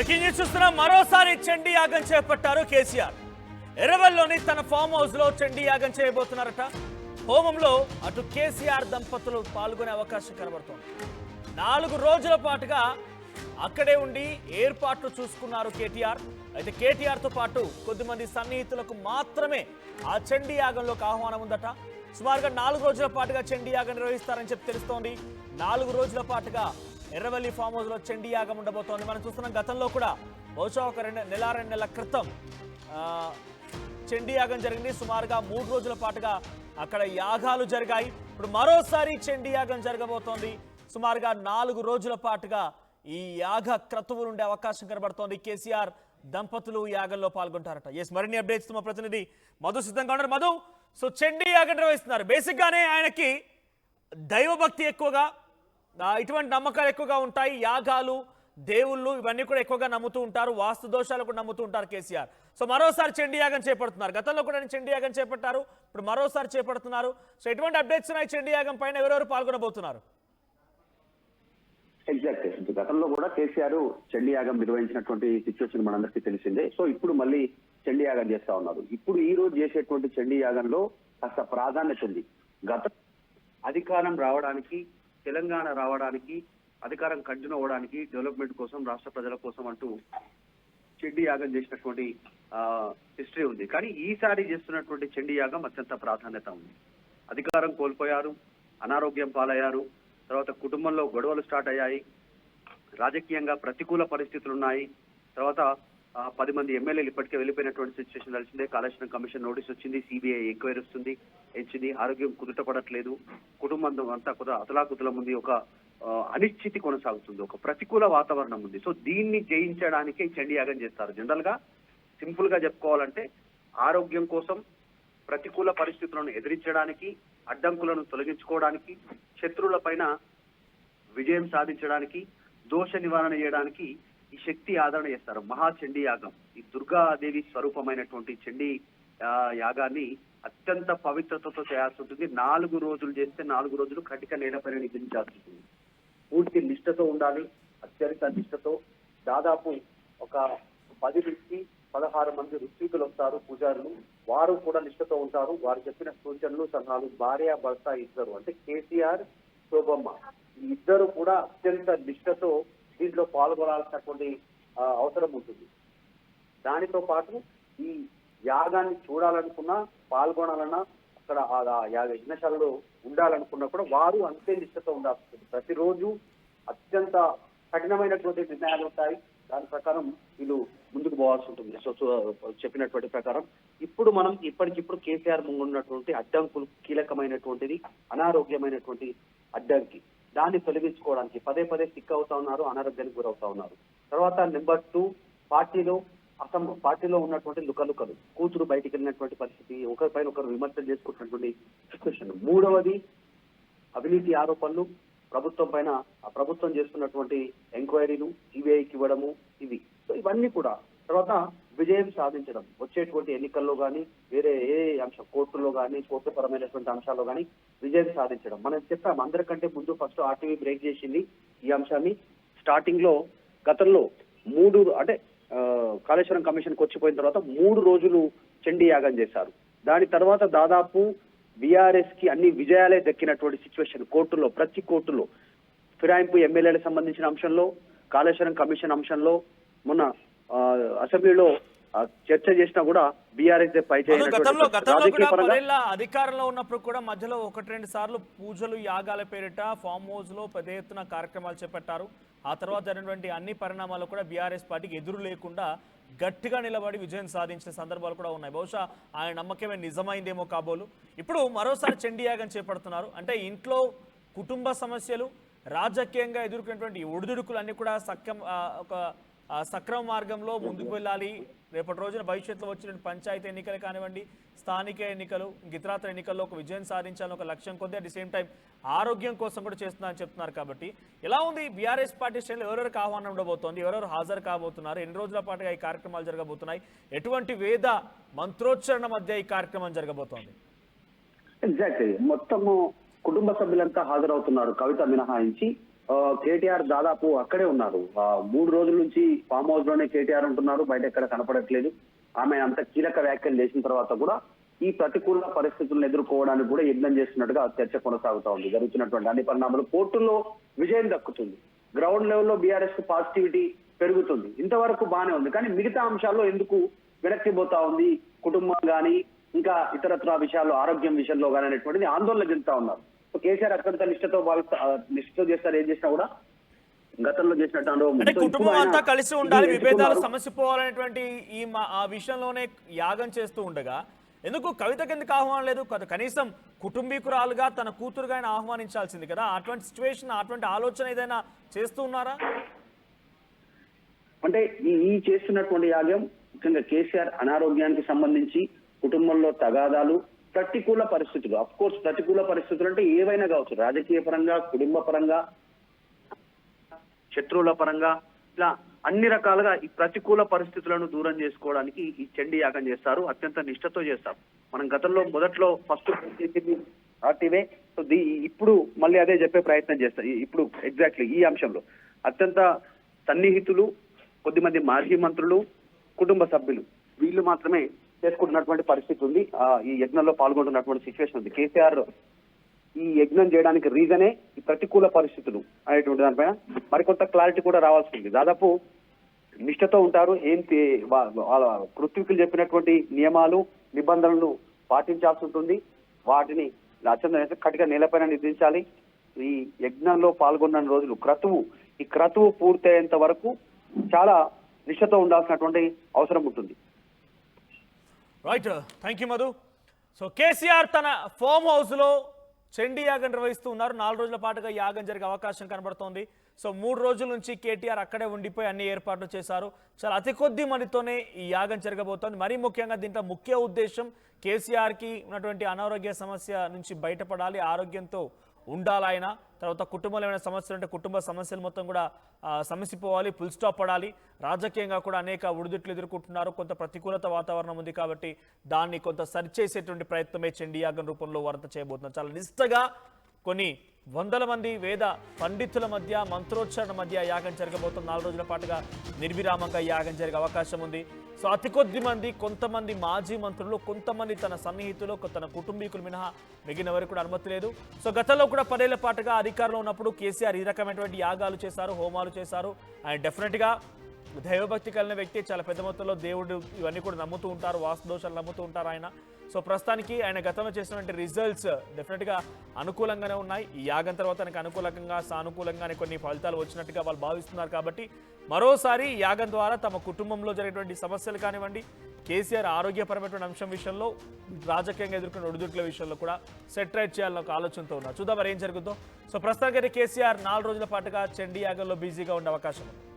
Breaking news చూస్తున్నాం మరోసారి చండీ యాగం చేపట్టారు కేసీఆర్. ఎర్రవల్లిలోని తన ఫామ్ హౌస్లో చండీ యాగం చేయబోతున్నారట. హోమంలో అటు కేసీఆర్ దంపతులు పాల్గొనే అవకాశం కనబడుతోంది. నాలుగు రోజుల పాటుగా అక్కడే ఉండి ఏర్పాట్లు చూసుకున్నారు కేటీఆర్. అయితే కేటీఆర్తో పాటు కొద్దిమంది సన్నిహితులకు మాత్రమే ఆ చండీ యాగంలోకి ఆహ్వానం ఉందట. సుమారుగా నాలుగు రోజుల పాటుగా చండీ యాగం నిర్వహిస్తారని చెప్పి తెలుస్తోంది. నాలుగు రోజుల పాటుగా ఎర్రవల్లి ఫామ్ హౌస్లో చండీ యాగం ఉండబోతోంది. మనం చూస్తున్నాం గతంలో కూడా బహుశా ఒక రెండు నెల రెండు నెలల క్రితం ఆ, చండీ యాగం జరిగింది. సుమారుగా మూడు రోజుల పాటుగా అక్కడ యాగాలు జరిగాయి. ఇప్పుడు మరోసారి చండీ యాగం జరగబోతోంది. సుమారుగా నాలుగు రోజుల పాటుగా ఈ యాగ క్రతువులు ఉండే అవకాశం కనబడుతోంది. కేసీఆర్ దంపతులు యాగంలో పాల్గొంటారట. ఎస్ మరిన్ని అప్డేట్స్ మా ప్రతినిధి మధు సిద్ధంగా ఉన్నారు. మధు సో చండీ యాగం నిర్వహిస్తున్నారు. బేసిక్గానే ఆయనకి దైవభక్తి ఎక్కువగా ఇటువంటి నమ్మకాలు ఎక్కువగా ఉంటాయి. యాగాలు దేవుళ్ళు ఇవన్నీ కూడా ఎక్కువగా నమ్ముతూ ఉంటారు. వాస్తు దోషాలు కూడా నమ్ముతూ ఉంటారు కేసీఆర్. సో మరోసారి చెండి యాగం చేపడుతున్నారు. గతంలో కూడా చెండి యాగం చేపట్టారు. ఇప్పుడు మరోసారి చేపడుతున్నారు. సో ఎటువంటి అప్డేట్స్ ఉన్నాయి చెండి యాగం పైన? ఎవరెవరు పాల్గొనబోతున్నారు? ఎగ్జాక్ట్ గతంలో కూడా కేసీఆర్ చండీ యాగం నిర్వహించినటువంటి సిచ్యువేషన్ మనందరికీ తెలిసిందే. సో ఇప్పుడు మళ్ళీ చండీ యాగం చేస్తా ఉన్నారు. ఇప్పుడు ఈ రోజు చేసేటువంటి చండీ యాగంలో కాస్త ప్రాధాన్యత ఉంది. గత అధికారం రావడానికి తెలంగాణ రావడానికి అధికారం కంటిన్యూ అవ్వడానికి డెవలప్మెంట్ కోసం రాష్ట్ర ప్రజల కోసం అంటూ చెండి యాగం చేసినటువంటి హిస్టరీ ఉంది. కానీ ఈసారి చేస్తున్నటువంటి చెండి యాగం అత్యంత ప్రాధాన్యత ఉంది. అధికారం కోల్పోయారు అనారోగ్యం పాలయ్యారు తర్వాత కుటుంబంలో గొడవలు స్టార్ట్ అయ్యాయి రాజకీయంగా ప్రతికూల పరిస్థితులు ఉన్నాయి తర్వాత పది మంది ఎమ్మెల్యేలు ఇప్పటికే వెళ్ళిపోయినటువంటి సిచ్యువేషన్ తెలిసిందే. కాళేశ్వరం కమిషన్ నోటీస్ వచ్చింది సిబిఐ ఎంక్వైరీ వస్తుంది ఇచ్చింది ఆరోగ్యం కుదుటపడట్లేదు. కుటుంబం అంతా కూడా అతలాకుతలం ఉంది. ఒక అనిశ్చితి కొనసాగుతుంది. ఒక ప్రతికూల వాతావరణం ఉంది. సో దీన్ని జయించడానికి చండియాగం చేస్తారు. జనరల్గా సింపుల్గా చెప్పుకోవాలంటే ఆరోగ్యం కోసం ప్రతికూల పరిస్థితులను ఎదిరించడానికి అడ్డంకులను తొలగించుకోవడానికి శత్రువుల పైన విజయం సాధించడానికి దోష నివారణ చేయడానికి ఈ శక్తి ఆదరణ చేస్తారు. మహాచండీ యాగం. ఈ దుర్గాదేవి స్వరూపమైనటువంటి చండీ యాగాన్ని అత్యంత పవిత్రతతో చేయాల్సి ఉంటుంది. నాలుగు రోజులు చేస్తే నాలుగు రోజులు కటిక నేలపైన నిధించాల్సి ఉంటుంది. పూర్తి నిష్ఠతో ఉండాలి. అత్యధిక నిష్ఠతో దాదాపు ఒక పది నుంచి పదహారు మంది ఋత్వికులు వస్తారు పూజారులు. వారు కూడా నిష్ఠతో ఉంటారు. వారు చెప్పిన సూచనలు సలహాలు భార్య భర్త ఇద్దరు. అంటే కేసీఆర్ శోభమ్మ. ఇద్దరు కూడా అత్యంత నిష్ఠతో దీంట్లో పాల్గొనాల్సినటువంటి అవసరం ఉంటుంది. దానితో పాటు ఈ యాగాన్ని చూడాలనుకున్నా పాల్గొనాలన్నా అక్కడ ఆ యాగ యజ్ఞశాలలో ఉండాలనుకున్నా కూడా వారు అంతే నిష్ఠతో ఉండాల్సి ప్రతిరోజు అత్యంత కఠినమైనటువంటి నిర్ణయాలు ఉంటాయి. దాని ప్రకారం వీళ్ళు ముందుకు పోవాల్సి ఉంటుంది. సో చెప్పినటువంటి ప్రకారం ఇప్పుడు మనం ఇప్పటికిప్పుడు కేసీఆర్ ముందున్నటువంటి అడ్డంకులు కీలకమైనటువంటిది అనారోగ్యమైనటువంటి అడ్డంకి. దాన్ని తొలగించుకోవడానికి పదే పదే సిక్ అవుతా ఉన్నారు అనారోగ్యానికి గురవుతా ఉన్నారు. తర్వాత నెంబర్ టూ పార్టీలో అసం పార్టీలో ఉన్నటువంటి లుకలుకలు కూతురు బయటికి వెళ్ళినటువంటి పరిస్థితి ఒకరిపైన ఒకరు విమర్శలు చేసుకుంటున్నటువంటి సిచ్యువేషన్ మూడవది అవినీతి ఆరోపణలు ప్రభుత్వం పైన ఆ ప్రభుత్వం చేస్తున్నటువంటి ఎంక్వైరీలు సిబిఐకి ఇవ్వడము ఇవి. సో ఇవన్నీ కూడా. తర్వాత విజయం సాధించడం. వచ్చేటువంటి ఎన్నికల్లో కానీ వేరే ఏ అంశం కోర్టులో కానీ కోర్టుపరమైనటువంటి అంశాల్లో కానీ విజయం సాధించడం. మనం చెప్పాం అందరికంటే ముందు ఫస్ట్ ఆర్టీవీ బ్రేక్ చేసింది ఈ అంశాన్ని. స్టార్టింగ్లో గతంలో మూడు అంటే కాళేశ్వరం కమిషన్ వచ్చిపోయిన తర్వాత మూడు రోజులు చండీ యాగం చేశారు. దాని తర్వాత దాదాపు బీఆర్ఎస్కి అన్ని విజయాలే దక్కినటువంటి సిచ్యువేషన్ కోర్టులో ప్రతి కోర్టులో. ఫిరాయింపు ఎమ్మెల్యేలకు సంబంధించిన అంశంలో కాళేశ్వరం కమిషన్ అంశంలో మొన్న అసెంబ్లీలో చర్చ చేసినా కూడా బీఆర్ఎస్ పై అధికారంలో ఉన్నప్పుడు కూడా మధ్యలో ఒకటి రెండు సార్లు పూజలు యాగాల పేరిట ఫామ్ హౌస్లో పెద్ద ఎత్తున కార్యక్రమాలు చేపట్టారు. ఆ తర్వాత జరిగినటువంటి అన్ని పరిణామాలు కూడా బీఆర్ఎస్ పార్టీకి ఎదురు లేకుండా గట్టిగా నిలబడి విజయం సాధించిన సందర్భాలు కూడా ఉన్నాయి. బహుశా ఆయన నమ్మకమే నిజమైందేమో కాబోలు. ఇప్పుడు మరోసారి చండీ యాగం చేపడుతున్నారు. అంటే ఇంట్లో కుటుంబ సమస్యలు రాజకీయంగా ఎదుర్కొన్నటువంటి ఒడిదుడుకులు అన్ని కూడా ఆ, ఒక సక్రమ మార్గంలో ముందుకు వెళ్ళాలి. రేపటి రోజున భవిష్యత్తులో వచ్చిన పంచాయతీ ఎన్నికలు కానివ్వండి స్థానిక ఎన్నికలు గితరాత్ర ఎన్నికల్లో ఒక విజయం సాధించాలని ఒక లక్ష్యం కొద్ది అట్ ది సేమ్ టైం ఆరోగ్యం కోసం కూడా చేస్తున్నారని చెప్తున్నారు కాబట్టి ఎలా ఉంది బీఆర్ఎస్ పార్టీ శ్రేణులు ఎవరెవరికి ఆహ్వానం ఉండబోతోంది ఎవరెవరు హాజరు కాబోతున్నారు ఎన్ని రోజుల పాటుగా ఈ కార్యక్రమాలు జరగబోతున్నాయి ఎటువంటి వేద మంత్రోచ్చరణ మధ్య ఈ కార్యక్రమం జరగబోతోంది? ఎగ్జాక్ట్లీ మొత్తము కుటుంబ సభ్యులంతా హాజరవుతున్నారు కవిత మినహాయించి. కేటీఆర్ దాదాపు అక్కడే ఉన్నారు. ఆ, మూడు రోజుల నుంచి ఫామ్ హౌస్లోనే కేటీఆర్ ఉంటున్నారు. బయట ఎక్కడ కనపడట్లేదు. ఆమె అంత కీలక వ్యాఖ్యలు చేసిన తర్వాత కూడా ఈ ప్రతికూల పరిస్థితులను ఎదుర్కోవడానికి కూడా యజ్ఞం చేస్తున్నట్టుగా చర్చ కొనసాగుతా ఉంది. జరుగుతున్నటువంటి అన్ని పరిణామాలు కోర్టుల్లో విజయం దక్కుతుంది. గ్రౌండ్ లెవెల్లో బీఆర్ఎస్కు పాజిటివిటీ పెరుగుతుంది. ఇంతవరకు బానే ఉంది. కానీ మిగతా అంశాల్లో ఎందుకు వెనక్కి పోతా ఉంది? కుటుంబం కానీ ఇంకా ఇతరత్ర విషయాల్లో ఆరోగ్యం విషయంలో కానీ అనేటువంటిది ఆందోళన చెందుతా ఉన్నారు. కేసీఆర్ అత్యంత నిష్ఠతో భావిస్తా నిష్ఠతో చేస్తారు ఏం చేసినా కూడా గతంలో చేసినట్టు అనుభవం కుటుంబం అంతా కలిసి ఉండాలి విభేదాలు ఎంచుకున్నారు. సమసిపోవాలనేటువంటి ఈ ఆ విషయంలోనే యాగం చేస్తూ ఉండగా ఎందుకు కవితకి ఎందుకు ఆహ్వానం లేదు? కనీసం కుటుంబీకురాలుగా తన కూతురుగా ఆయన ఆహ్వానించాల్సింది కదా. అటువంటి సిచ్యువేషన్ అటువంటి ఆలోచన ఏదైనా చేస్తూ ఉన్నారా? అంటే ఈ చేస్తున్నటువంటి యాగం ముఖ్యంగా కేసీఆర్ అనారోగ్యానికి సంబంధించి కుటుంబంలో తగాదాలు ప్రతికూల పరిస్థితులు. అఫ్ కోర్స్ ప్రతికూల పరిస్థితులు అంటే ఏవైనా కావచ్చు. రాజకీయ పరంగా కుటుంబ పరంగా శత్రువుల పరంగా ఇలా అన్ని రకాలుగా ఈ ప్రతికూల పరిస్థితులను దూరం చేసుకోవడానికి ఈ చండీ యాగం చేస్తారు. అత్యంత నిష్ఠతో చేస్తారు. మనం గతంలో మొదట్లో ఫస్ట్ ఆర్టీవే. సో దీ ఇప్పుడు మళ్ళీ అదే చెప్పే ప్రయత్నం చేస్తారు ఇప్పుడు ఎగ్జాక్ట్లీ ఈ అంశంలో. అత్యంత సన్నిహితులు కొద్దిమంది మాజీ మంత్రులు కుటుంబ సభ్యులు. వీళ్ళు మాత్రమే చేసుకుంటున్నటువంటి పరిస్థితి ఉంది. ఈ యజ్ఞంలో పాల్గొంటున్నటువంటి సిచ్యువేషన్ ఉంది. కేసీఆర్ ఈ యజ్ఞం చేయడానికి రీజనే ఈ ప్రతికూల పరిస్థితులు అనేటువంటి దానిపైన మరికొంత క్లారిటీ కూడా రావాల్సి ఉంది. దాదాపు నిష్ఠతో ఉంటారు. ఏం వాళ్ళ పృథ్వీకులు చెప్పినటువంటి నియమాలు నిబంధనలు పాటించాల్సి ఉంటుంది. వాటిని అత్యంత కటిగా నేలపైన నిర్దించాలి ఈ యజ్ఞంలో పాల్గొన్న రోజులు క్రతువు ఈ క్రతువు పూర్తయ్యేంత వరకు చాలా నిష్ఠతో ఉండాల్సినటువంటి అవసరం ఉంటుంది. Right thank you Madhu so KCR తన ఫామ్ హౌస్లో చండీ యాగం నిర్వహిస్తూ ఉన్నారు నాలుగు రోజుల పాటుగా యాగం జరిగే అవకాశం కనబడుతోంది. సో మూడు రోజుల నుంచి కేటీఆర్ అక్కడే ఉండిపోయి అన్ని ఏర్పాట్లు చేశారు. చాలా అతి కొద్ది మందితోనే ఈ యాగం జరగబోతోంది. మరీ ముఖ్యంగా దీంట్లో ముఖ్య ఉద్దేశం కేసీఆర్కి ఉన్నటువంటి అనారోగ్య సమస్య నుంచి బయటపడాలి ఆరోగ్యంతో ఉండాలాయన. తర్వాత కుటుంబంలో ఏమైనా సమస్యలు ఉంటే కుటుంబ సమస్యలు మొత్తం కూడా సమసిపోవాలి ఫుల్ స్టాప్ పడాలి. రాజకీయంగా కూడా అనేక ఉడిదుట్లు ఎదుర్కొంటున్నారు. కొంత ప్రతికూలత వాతావరణం ఉంది కాబట్టి దాన్ని కొంత సరిచేసేటువంటి ప్రయత్నమే చండీయాగం రూపంలో వరద చేయబోతున్నారు. చాలా నిష్టగా కొన్ని వందల మంది వేద పండితుల మధ్య మంత్రోచ్చారణ మధ్య యాగం జరగబోతున్న నాలుగు రోజుల పాటుగా నిర్విరామంగా యాగం జరిగే అవకాశం ఉంది. సో అతి కొద్ది మంది కొంతమంది మాజీ మంత్రులు కొంతమంది తన సన్నిహితులు తన కుటుంబీకులు మినహా మిగిలిన వరకు కూడా అనుమతి లేదు. సో గతంలో కూడా పదేళ్ళ పాటుగా అధికారంలో ఉన్నప్పుడు కేసీఆర్ ఈ రకమైనటువంటి యాగాలు చేశారు హోమాలు చేశారు. అండ్ డెఫినెట్గా దైవభక్తి కలిగిన వ్యక్తి చాలా పెద్ద మొత్తంలో దేవుడు ఇవన్నీ కూడా నమ్ముతూ ఉంటారు వాస్తుదోషాలు నమ్ముతూ ఉంటారు ఆయన. సో ప్రస్తుతానికి ఆయన గతంలో చేసినటువంటి రిజల్ట్స్ డెఫినెట్గా అనుకూలంగానే ఉన్నాయి. ఈ యాగం తర్వాత ఆయనకు అనుకూలంగా సానుకూలంగానే కొన్ని ఫలితాలు వచ్చినట్టుగా వాళ్ళు భావిస్తున్నారు కాబట్టి మరోసారి యాగం ద్వారా తమ కుటుంబంలో జరిగేటువంటి సమస్యలు కానివ్వండి కేసీఆర్ ఆరోగ్యపరమైనటువంటి అంశం విషయంలో రాజకీయంగా ఎదుర్కొన్న ఒడిదుట్ల విషయంలో కూడా సెట్ రైట్ చేయాలని ఒక ఆలోచనతో ఉన్నారు. చూద్దాం మరి ఏం జరుగుతుందో సో ప్రస్తుతానికి కేసీఆర్ నాలుగు రోజుల పాటుగా చండీ యాగంలో బిజీగా ఉండే అవకాశం ఉంది.